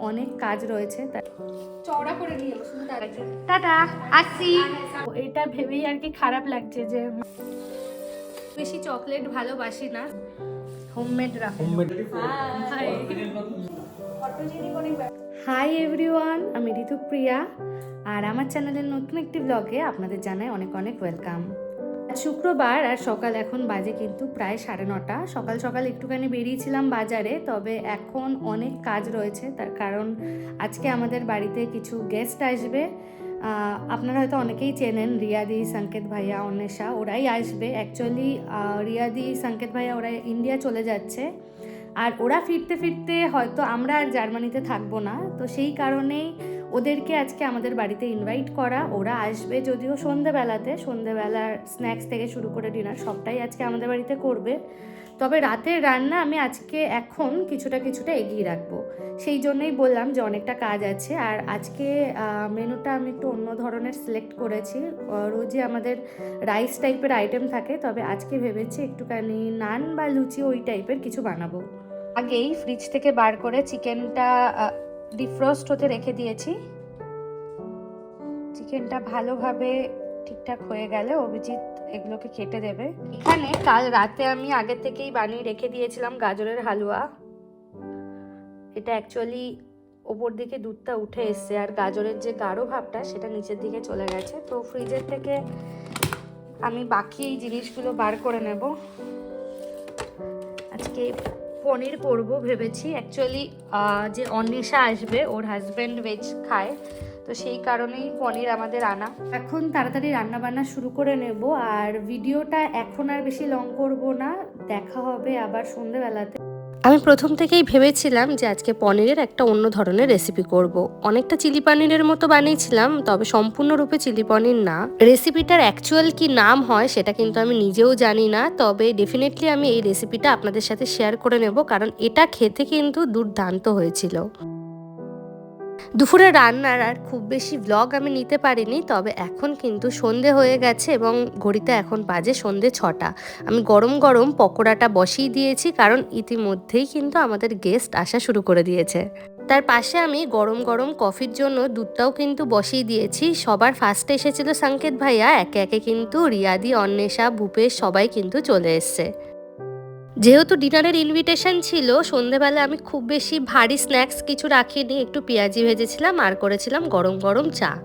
অনেক কাজ রয়েছে চওড়া করে নিয়ে টাটা আসছি। এটা ভেবেই আর কি খারাপ লাগছে যে বেশি চকলেট ভালোবাসি না। হোমমেড রাখো। হাই এভরিওয়ান আমি ঋতুপ্রিয়া আর আমার চ্যানেলের নতুন একটি ব্লগে আপনাদের জানাই অনেক অনেক ওয়েলকাম শুক্রবার আর সকাল এখন বাজে কিন্তু প্রায় সাড়ে নটা। সকাল সকাল একটুখানি বেরিয়েছিলাম বাজারে, তবে এখন অনেক কাজ রয়েছে। তার কারণ আজকে আমাদের বাড়িতে কিছু গেস্ট আসবে। আপনারা হয়তো অনেকেই চেনেন রিয়াদি, সংকেত ভাইয়া, অন্বেষা, ওরাই আসবে। অ্যাকচুয়ালি রিয়াদি, সংকেত ভাইয়া ওরা ইন্ডিয়া চলে যাচ্ছে। আর ওরা ফিরতে ফিরতে হয়তো আমরা আর জার্মানিতে থাকব না। তো সেই কারণেই ওদেরকে আজকে আমাদের বাড়িতে ইনভাইট করা। ওরা আসবে যদিও সন্ধেবেলাতে। সন্ধেবেলার স্ন্যাক্স থেকে শুরু করে ডিনার সবটাই আজকে আমাদের বাড়িতে করবে। তবে রাতের রান্না আমি আজকে এখন কিছুটা কিছুটা এগিয়ে রাখব। সেই জন্যই বললাম যে অনেকটা কাজ আছে। আর আজকে মেনুটা আমি একটু অন্য ধরনের সিলেক্ট করেছি। রোজই আমাদের রাইস টাইপের আইটেম থাকে। তবে আজকে ভেবেছি একটুখানি নান বা লুচি ওই টাইপের কিছু বানাবো। আগেই ফ্রিজ থেকে বার করে চিকেনটা ডিফ্রস্ট হতে রেখে দিয়েছি। চিকেনটা ভালোভাবে ঠিকঠাক হয়ে গেলে অভিজিৎ এগুলোকে কেটে দেবে। এখানে কাল রাতে আমি আগে থেকেই বানিয়ে রেখে দিয়েছিলাম গাজরের হালুয়া। এটা অ্যাকচুয়ালি ওপর দিকে দুধটা উঠে এসছে আর গাজরের যে গাঢ় ভাবটা সেটা নিচের দিকে চলে গেছে। তো ফ্রিজের থেকে আমি বাকি এই জিনিসগুলো বার করে নেব। আজকে পনির করব ভেবেছি। অ্যাকচুয়ালি যে অন্বেষা আসবে, ওর হাজব্যান্ড ভেজ খায়। তো সেই কারণেই পনির আমাদের আনা। এখন তাড়াতাড়ি রান্না বান্না শুরু করে নেব। আর ভিডিওটা এখন আর বেশি লং করব না। দেখা হবে আবার সন্ধেবেলাতে আমি প্রথম থেকেই ভেবেছিলাম যে আজকে পনিরের একটা অন্য ধরনের রেসিপি করব। অনেকটা চিলি পনিরের মতো বানিয়েছিলাম, তবে সম্পূর্ণরূপে চিলি পনির না রেসিপিটার অ্যাকচুয়াল কি নাম হয় সেটা কিন্তু আমি নিজেও জানি না, তবে ডেফিনেটলি আমি এই রেসিপিটা আপনাদের সাথে শেয়ার করে নেব, কারণ এটা খেতে কিন্তু দুর্দান্ত হয়েছিল দুপুরে রান্নার আর খুব বেশি ব্লগ আমি নিতে পারিনি, তবে এখন কিন্তু সন্ধে হয়ে গেছে এবং ঘড়িতে এখন বাজে সন্ধে ছটা। আমি গরম গরম পকোড়াটা বসিয়ে দিয়েছি কারণ ইতিমধ্যেই কিন্তু আমাদের গেস্ট আসা শুরু করে দিয়েছে। তার পাশে আমি গরম গরম কফির জন্য দুধটাও কিন্তু বসিয়ে দিয়েছি। সবার ফার্স্টে এসেছিল সংকেত ভাইয়া, একে একে কিন্তু রিয়াদি, অন্বেষা, ভূপেশ সবাই কিন্তু চলে এসছে। যেহেতু ডিনারের ইনভিটেশন ছিল, সন্ধেবেলা আমি খুব বেশি ভারী স্ন্যাক্স কিছু রাখিনি। একটু পেঁয়াজি ভেজেছিলাম আর করেছিলাম গরম গরম চা।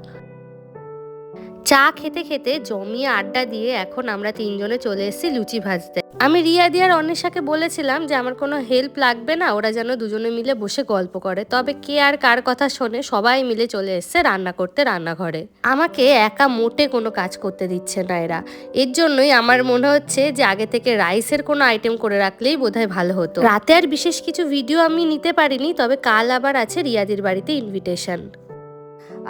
চা খেতে খেতে জমিয়ে আড্ডা দিয়ে এখন আমরা তিনজনে চলে এসেছি লুচি ভাজতে। আমি রিয়া দিয়ার অন্বেষাকে বলেছিলাম যে আমার কোনো হেল্প লাগবে না, ওরা যেন দুজনে মিলে বসে গল্প করে। তবে কে আর কার কথা শোনে, সবাই মিলে চলে এসছে রান্না করতে রান্নাঘরে। আমাকে একা মোটে কোনো কাজ করতে দিচ্ছে না এরা। এর জন্যই আমার মনে হচ্ছে যে আগে থেকে রাইসের কোনো আইটেম করে রাখলেই বোধহয় ভালো হতো। রাতে আর বিশেষ কিছু ভিডিও আমি নিতে পারিনি, তবে কাল আবার আছে রিয়াদির বাড়িতে ইনভিটেশন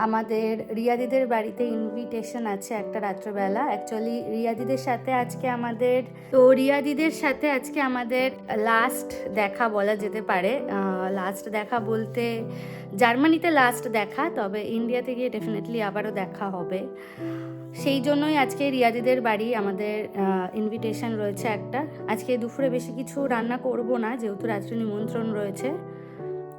আমাদের রিয়াদিদের বাড়িতে ইনভিটেশন আছে একটা রাত্রবেলা। অ্যাকচুয়ালি রিয়াদিদের সাথে আজকে আমাদের তো রিয়াদিদের সাথে আজকে আমাদের লাস্ট দেখা বলা যেতে পারে। লাস্ট দেখা বলতে জার্মানিতে লাস্ট দেখা, তবে ইন্ডিয়াতে গিয়ে ডেফিনেটলি আবারও দেখা হবে। সেই জন্যই আজকে রিয়াদিদের বাড়ি আমাদের ইনভিটেশন রয়েছে একটা। আজকে দুপুরে বেশি কিছু রান্না করব না, যেহেতু রাত্রে নিমন্ত্রণ রয়েছে।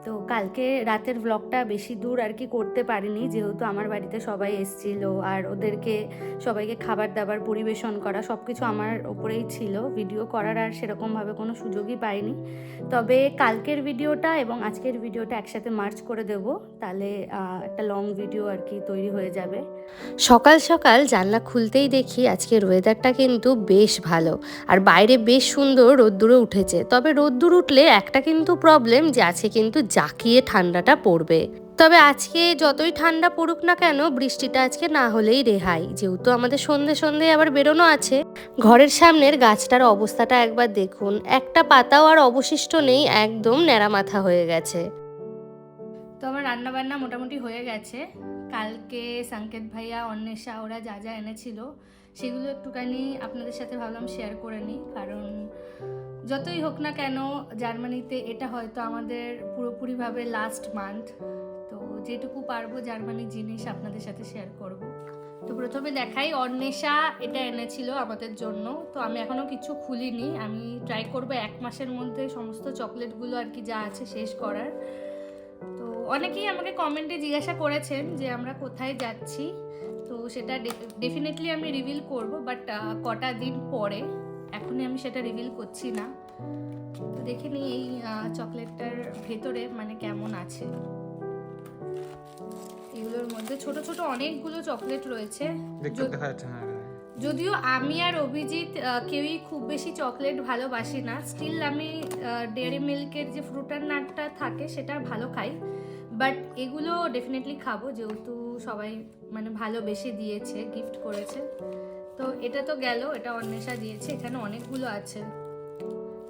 তো কালকে রাতের ব্লগটা বেশি দূর আর কি করতে পারিনি, যেহেতু আমার বাড়িতে সবাই এসছিল আর ওদেরকে, সবাইকে খাবার দাবার পরিবেশন করা সব কিছু আমার ওপরেই ছিল ভিডিও করার আর সেরকমভাবে কোনো সুযোগই পাইনি। তবে কালকের ভিডিওটা এবং আজকের ভিডিওটা একসাথে মার্চ করে দেব, তাহলে একটা লং ভিডিও আর কি তৈরি হয়ে যাবে। সকাল সকাল জানলা খুলতেই দেখি আজকের ওয়েদারটা কিন্তু বেশ ভালো, আর বাইরে বেশ সুন্দর রোদ্দুরে উঠেছে, তবে রোদ্দুর উঠলে একটা কিন্তু প্রবলেম যে, আছে কিন্তু জাকিয়ে ঠান্ডাটা পড়বে। তবে আজকে যতই ঠান্ডা পড়ুক না কেন, বৃষ্টিটা আজকে না হলেই রেহাই। যেহেতু আমাদের সন্ধে সন্ধে আবার বেরোনো আছে, ঘরের সামনের গাছটার অবস্থাটা একবার দেখুন। একটা পাতাও আর অবশিষ্ট নেই, একদম ন্যাড়া মাথা হয়ে গেছে। তো আমার রান্না বান্না মোটামুটি হয়ে গেছে। কালকে সংকেত ভাইয়া, অন্বেষা, ওরা যা যা এনেছিল, সেগুলো একটুখানি আপনাদের সাথে ভাবলাম শেয়ার করে নিই। কারণ যতই হোক না কেন, জার্মানিতে এটা হয়তো আমাদের পুরোপুরিভাবে লাস্ট মান্থ তো যেটুকু পারব জার্মানির জিনিস আপনাদের সাথে শেয়ার করব। তো প্রথমে দেখাই, অন্বেষা এটা এনেছিল আমাদের জন্য। তো আমি এখনও কিছু খুলিনি। আমি ট্রাই করব এক মাসের মধ্যে সমস্ত চকলেটগুলো আর কি যা আছে শেষ করার। তো অনেকেই আমাকে কমেন্টে জিজ্ঞাসা করেছেন যে আমরা কোথায় যাচ্ছি। তো সেটা ডেফিনেটলি আমি রিভিল করব বাট কটা দিন পরে। এখনই আমি সেটা রিভিল করছি না। তো দেখে নিই এই চকলেটটার ভেতরে মানে কেমন আছে। এগুলোর মধ্যে ছোট ছোট অনেকগুলো চকলেট রয়েছে। যাচ্ছে না যদিও আমি আর অভিজিৎ কেউই খুব বেশি চকলেট ভালোবাসি না। স্টিল আমি ডেয়ারি মিল্কের যে ফ্রুটার নাটটা থাকে সেটা ভালো খাই। বাট এগুলো ডেফিনেটলি খাব যেহেতু সবাই মানে ভালোবেসে দিয়েছে গিফট করেছে। তো এটা তো গেল, এটা অন্বেষা দিয়েছে, এখানে অনেকগুলো আছে।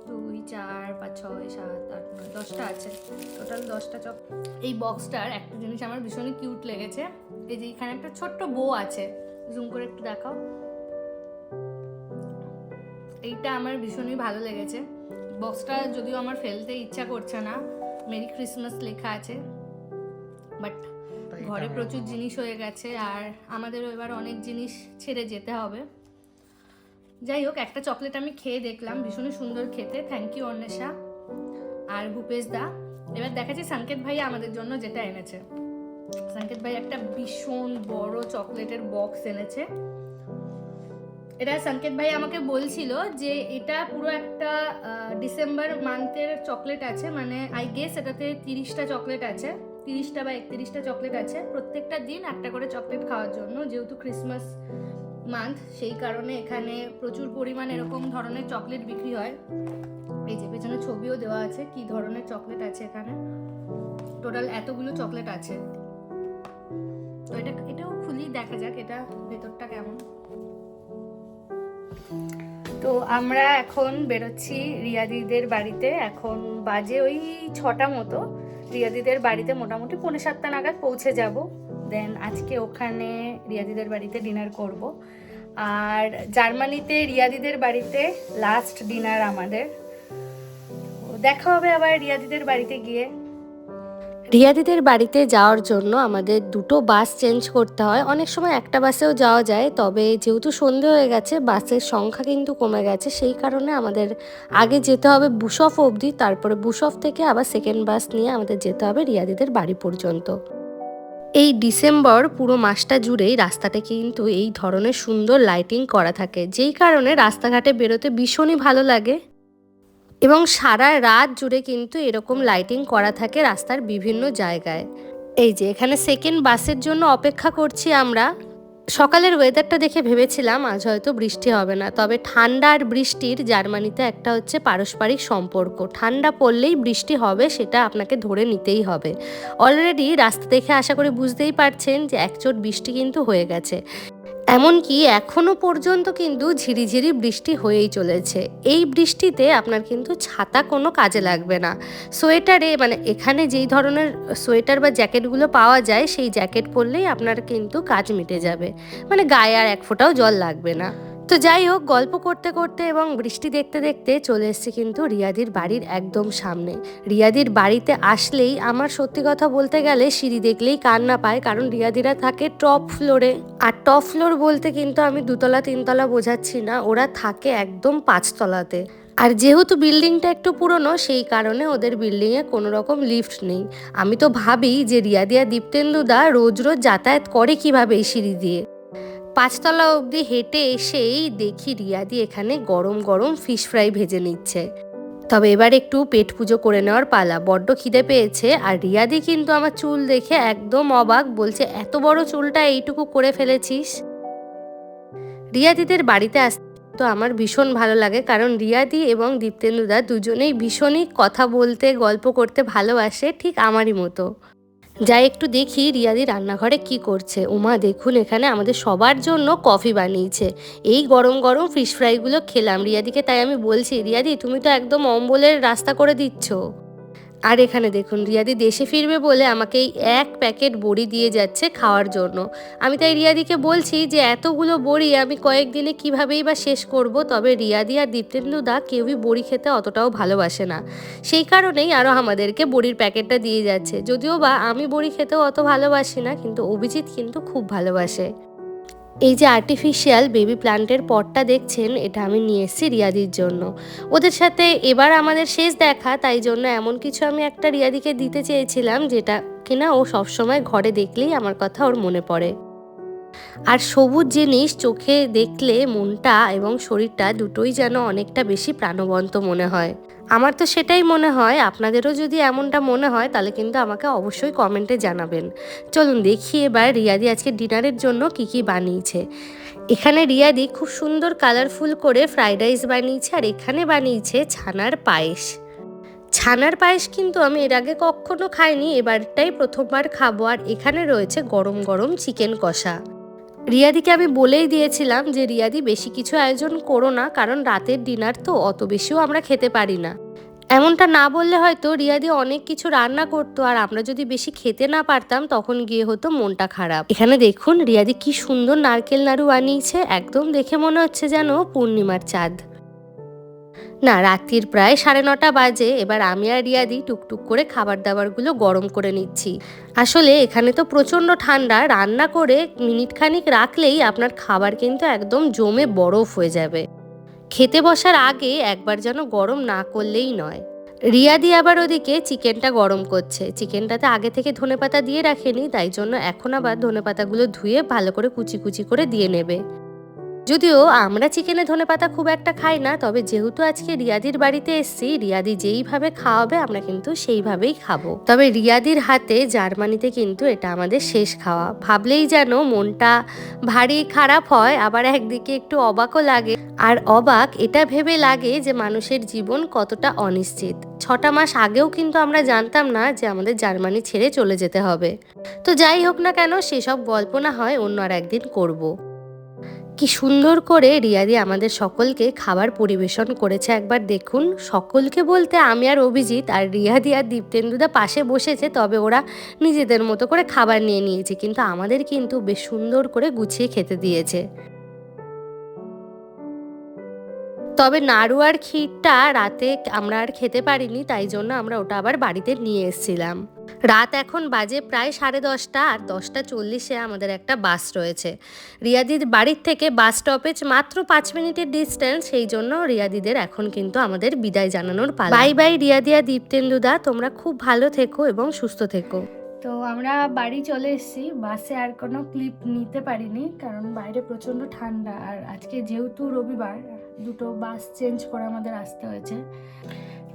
দুই, চার, পাঁচ, ছয়, সাত, আট, নয়, দশটা আছে। টোটাল দশটা চক, এই বক্সটার একটা জিনিস আমার ভীষণই কিউট লেগেছে। এই যে এখানে একটা ছোট্ট বো আছে জুম করে একটু দেখাও। এইটা আমার ভীষণই ভালো লেগেছে। বক্সটা যদিও আমার ফেলতে ইচ্ছা করছে না মেরি ক্রিসমাস লেখা আছে বাট ঘরে প্রচুর জিনিস হয়ে গেছে আর আমাদেরও এবার অনেক জিনিস ছেড়ে যেতে হবে। যাই হোক একটা চকলেট আমি খেয়ে দেখলাম ভীষণই সুন্দর খেতে। Thank you Anwesha. আর ভূপেশ দা এবার দেখাচ্ছি সংকেত ভাই আমাদের জন্য যেটা এনেছে। সংকেত ভাই একটা ভীষণ বড় চকলেটের বক্স এনেছে। এটা সংকেত ভাই আমাকে বলছিল যে এটা পুরো একটা ডিসেম্বর মান্থের চকলেট আছে মানে আই গেস এটাতে তিরিশটা চকলেট আছে। তিরিশটা বা একত্রিশটা চকলেট আছে। প্রত্যেকটা দিন একটা করে চকলেট খাওয়ার জন্য, যেহেতু ক্রিসমাস মান্থ সেই কারণে এখানে প্রচুর পরিমাণ এরকম ধরনের চকলেট বিক্রি হয়। এই যে পেছনে ছবিও দেওয়া আছে কি ধরনের চকলেট আছে এখানে। টোটাল এতগুলো চকলেট আছে। তো এটা, এটাও খুলি, দেখা যাক এটা ভেতরটা কেমন। তো আমরা এখন বেরোচ্ছি রিয়াদিদের বাড়িতে। এখন বাজে ওই ছটা মতো। রিয়াদিদের বাড়িতে মোটামুটি পৌনে সাতটা নাগাদ পৌঁছে যাব। দেন আজকে ওখানে রিয়াদিদের বাড়িতে ডিনার করব। আর জার্মানিতে রিয়াদিদের বাড়িতে লাস্ট ডিনার আমাদের। দেখা হবে আবার রিয়াদিদের বাড়িতে গিয়ে। রিয়াদিদের বাড়িতে যাওয়ার জন্য আমাদের দুটো বাস চেঞ্জ করতে হয়। অনেক সময় একটা বাসেও যাওয়া যায়, তবে যেহেতু সন্ধে হয়ে গেছে, বাসের সংখ্যা কিন্তু কমে গেছে। সেই কারণে আমাদের আগে যেতে হবে বুশফ অবধি, তারপরে বুশফ থেকে আবার সেকেন্ড বাস নিয়ে আমাদের যেতে হবে রিয়াদিদের বাড়ি পর্যন্ত। এই ডিসেম্বর পুরো মাসটা জুড়েই রাস্তাটা কিন্তু এই ধরনের সুন্দর লাইটিং করা থাকে। যেই কারণে রাস্তাঘাটে বেরোতে ভীষণই ভালো লাগে। এবং সারা রাত জুড়ে কিন্তু এরকম লাইটিং করা থাকে রাস্তার বিভিন্ন জায়গায়। এই যে, এখানে সেকেন্ড বাসের জন্য অপেক্ষা করছি আমরা। সকালের ওয়েদারটা দেখে ভেবেছিলাম, আজ হয়তো বৃষ্টি হবে না। তবে ঠান্ডা আর বৃষ্টির জার্মানিতে একটা হচ্ছে পারস্পরিক সম্পর্ক। ঠান্ডা পড়লেই বৃষ্টি হবে, সেটা আপনাকে ধরে নিতেই হবে। অলরেডি রাস্তা দেখে আশা করি বুঝতেই পারছেন যে একচোট বৃষ্টি কিন্তু হয়ে গেছে। এমনকি এখনও পর্যন্ত কিন্তু ঝিরিঝিরি বৃষ্টি হয়েই চলেছে। এই বৃষ্টিতে আপনার কিন্তু ছাতা কোনো কাজে লাগবে না। সোয়েটারে মানে এখানে যেই ধরনের সোয়েটার বা জ্যাকেটগুলো পাওয়া যায়, সেই জ্যাকেট পরলেই আপনার কিন্তু কাজ মিটে যাবে। মানে গায়ে আর এক ফোঁটাও জল লাগবে না। তো যাই হোক, গল্প করতে করতে এবং বৃষ্টি দেখতে দেখতে চলে এসেছি কিন্তু রিয়াদির বাড়ির একদম সামনে। রিয়াদির বাড়িতে আসলেই আমার সত্যি কথা বলতে গেলে সিঁড়ি দেখলেই কান্না পায়, কারণ রিয়াদিরা থাকে টপ ফ্লোরে। আর টপ ফ্লোর বলতে কিন্তু আমি দুতলা, তিনতলা বোঝাচ্ছি না, ওরা থাকে একদম পাঁচতলাতে। আর যেহেতু বিল্ডিংটা একটু পুরনো, সেই কারণে ওদের বিল্ডিংয়ে কোনো রকম লিফট নেই। আমি তো ভাবি যে রিয়াদিয়া দীপ্তেন্দুদা রোজ রোজ যাতায়াত করে কীভাবে এই সিঁড়ি দিয়ে। পাঁচতলা অবধি হেঁটে এসেই দেখি রিয়াদি এখানে গরম গরম ফিশ ফ্রাই ভেজে নিচ্ছে। তবে এবার একটু পেট পুজো করে নেওয়ার পালা। বড্ড খিদে পেয়েছে আর রিয়াদি কিন্তু আমার চুল দেখে একদম অবাক, বলছে, এত বড় চুলটা এইটুকু করে ফেলেছিস? রিয়াদিদের বাড়িতে আসতে তো আমার ভীষণ ভালো লাগে, কারণ রিয়াদি এবং দীপ্তেন্দুদা দুজনেই ভীষণই কথা বলতে, গল্প করতে ভালোবাসে, ঠিক আমারই মতো। যাই একটু দেখি রিয়াদি রান্নাঘরে কি করছে। উমা, দেখুন এখানে আমাদের সবার জন্য কফি বানিয়েছে। এই গরম গরম ফিশ ফ্রাইগুলো খেলাম রিয়াদিকে, তাই আমি বলছি, রিয়াদি, তুমি তো একদম অম্বলের রাস্তা করে দিচ্ছ। আর এখানে দেখুন, রিয়াদি দেশে ফিরবে বলে আমাকে এই এক প্যাকেট বড়ি দিয়ে যাচ্ছে খাওয়ার জন্য। আমি তাই রিয়াদিকে বলছি যে, এতগুলো বড়ি আমি কয়েকদিনে কিভাবেই বা শেষ করব? তবে রিয়াদি আর দীপ্তেন্দু দা কেউই বড়ি খেতে অতটাও ভালোবাসে না। সেই কারণেই আরও আমাদেরকে বড়ির প্যাকেটটা দিয়ে যাচ্ছে। যদিও বা আমি বড়ি খেতেও অত ভালোবাসি না, কিন্তু অভিজিৎ কিন্তু খুব ভালোবাসে। এই যে আর্টিফিশিয়াল বেবি প্লান্টের পটটা দেখছেন, এটা আমি নিয়ে এসেছি রিয়াদির জন্য। ওদের সাথে এবার আমাদের শেষ দেখা, তাই জন্য এমন কিছু আমি একটা রিয়াদিকে দিতে চেয়েছিলাম, যেটা কিনা ও সবসময় ঘরে দেখলেই আমার কথা ওর মনে পড়ে। আর সবুজ জিনিস চোখে দেখলে মনটা এবং শরীরটা দুটোই যেন অনেকটা বেশি প্রাণবন্ত মনে হয়। আমার তো সেটাই মনে হয়, আপনাদেরও যদি এমনটা মনে হয়, তাহলে কিন্তু আমাকে অবশ্যই কমেন্টে জানাবেন। চলুন দেখি এবার রিয়াদি আজকে ডিনারের জন্য কি কি বানিয়েছে। এখানে রিয়াদি খুব সুন্দর কালারফুল করে ফ্রাইড রাইস বানিয়েছে আর এখানে বানিয়েছে ছানার পায়েস। ছানার পায়েস কিন্তু আমি এর আগে কখনো খাইনি, এবারটাই প্রথমবার খাব। আর এখানে রয়েছে গরম গরম চিকেন কষা। রিয়াদিকে আমি বলেই দিয়েছিলাম যে, রিয়াদি, বেশি কিছু আয়োজন করো না, কারণ রাতের ডিনার তো অত বেশিও আমরা খেতে পারি না। এমনটা না বললে হয়তো রিয়াদি অনেক কিছু রান্না করতো, আর আমরা যদি বেশি খেতে না পারতাম, তখন গিয়ে হতো মনটা খারাপ। এখানে দেখুন, রিয়াদি কি সুন্দর নারকেল নাড়ু বানিয়েছে, একদম দেখে মনে হচ্ছে যেন পূর্ণিমার চাঁদ। না, রাত্রির প্রায় সাড়ে নটা বাজে। এবার আমি আর রিয়াদি টুকটুক করে খাবার দাবারগুলো গরম করে নিচ্ছি। আসলে এখানে তো প্রচণ্ড ঠান্ডা, রান্না করে মিনিট খানিক রাখলেই আপনার খাবার কিন্তু একদম জমে বরফ হয়ে যাবে। খেতে বসার আগে একবার যেন গরম না করলেই নয়। রিয়াদি আবার ওদিকে চিকেনটা গরম করছে। চিকেনটাতে আগে থেকে ধনেপাতা দিয়ে রাখেনি, তাই জন্য এখন আবার ধনেপাতাগুলো ধুয়ে ভালো করে কুচি কুচি করে দিয়ে নেবে। যদিও আমরা চিকেনে ধনেপাতা খুব একটা খাই না, তবে যেহেতু আজকে রিয়াদির বাড়িতে এসছি, রিয়াদি যেইভাবে খাওয়াবে আমরা কিন্তু সেইভাবেই খাব। তবে রিয়াদির হাতে জার্মানিতে কিন্তু এটা আমাদের শেষ খাওয়া। ভাবলেই যেন মনটা ভারী খারাপ হয়, আবার একদিকে একটু অবাকও লাগে। আর অবাক এটা ভেবে লাগে যে মানুষের জীবন কতটা অনিশ্চিত। ছটা মাস আগেও কিন্তু আমরা জানতাম না যে আমাদের জার্মানি ছেড়ে চলে যেতে হবে। তো যাই হোক না কেন, সেসব গল্প না হয় অন্য আর একদিন করব। কি সুন্দর করে রিয়াদি আমাদের সকলকে খাবার পরিবেশন করেছে। একবার দেখুন, সকলকে বলতে আমি আর অভিজিৎ আর রিয়াদি আর দীপ্তেন্দুদা পাশে বসেছে, তবে ওরা নিজেদের মতো করে খাবার নিয়ে নিয়েছে। কিন্তু আমাদের কিন্তু বেশ সুন্দর করে গুছিয়ে খেতে দিয়েছে। তবে নাড়ু আর ক্ষীরটা রাতে আমরা আর খেতে পারিনি, তাই জন্য আমরা ওটা আবার বাড়িতে নিয়ে এসেছিলাম। রাত এখন বাজে প্রায় সাড়ে দশটা আর দশটা চল্লিশে আমাদের একটা বাস রয়েছে। রিয়াদির বাড়ির থেকে বাস স্টপেজ মাত্র পাঁচ মিনিটের ডিস্টেন্স, সেই জন্য রিয়াদিদের এখন কিন্তু আমাদের বিদায় জানানোর পালা। বাই বাই রিয়াদিয়া দীপ্তেন্দুদা, তোমরা খুব ভালো থেকো এবং সুস্থ থেকো। তো আমরা বাড়ি চলে এসেছি, বাসে আর কোনো ক্লিপ নিতে পারিনি, কারণ বাইরে প্রচণ্ড ঠান্ডা, আর আজকে যেহেতু রবিবার দুটো বাস চেঞ্জ করে আমাদের আসতে হয়েছে।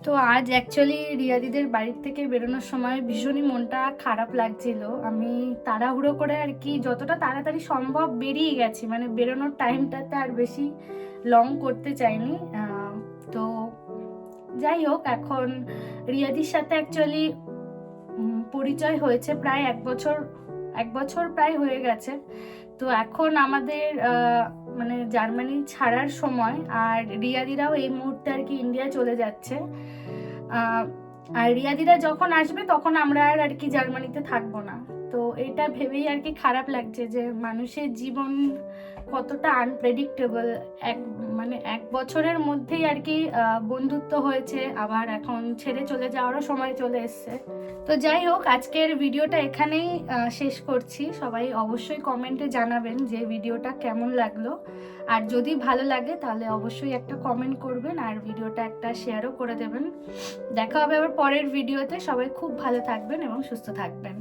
তো আজ অ্যাকচুয়ালি রিয়াদিদের বাড়ির থেকে বেরোনোর সময় ভীষণই মনটা খারাপ লাগছিল। আমি তাড়াহুড়ো করে আর কি যতটা তাড়াতাড়ি সম্ভব বেরিয়ে গেছি মানে বেরোনোর টাইমটাতে আর বেশি লং করতে চাইনি। তো যাই হোক, এখন রিয়াদির সাথে অ্যাকচুয়ালি পরিচয় হয়েছে প্রায় এক বছর এক বছর প্রায় হয়ে গেছে। তো এখন আমাদের মানে জার্মানি ছাড়ার সময় আর রিয়াদিরাও এই মুহূর্তে আর কি ইন্ডিয়া চলে যাচ্ছে। আর রিয়াদিরা যখন আসবে তখন আমরা আর আর কি জার্মানিতে থাকব না। তো এটা ভেবেই আর কি খারাপ লাগছে যে মানুষের জীবন কতটা আনপ্রেডিক্টেবল এক মানে এক বছরের মধ্যেই আর কি বন্ধুত্ব হয়েছে, আবার এখন ছেড়ে চলে যাওয়ারও সময় চলে এসছে। তো যাই হোক, আজকের ভিডিওটা এখানেই শেষ করছি। সবাই অবশ্যই কমেন্টে জানাবেন যে ভিডিওটা কেমন লাগল। আর যদি ভালো লাগে, তাহলে অবশ্যই একটা কমেন্ট করবেন, আর ভিডিওটা একটা শেয়ারও করে দেবেন। দেখা হবে আবার পরের ভিডিওতে। সবাই খুব ভালো থাকবেন এবং সুস্থ থাকবেন।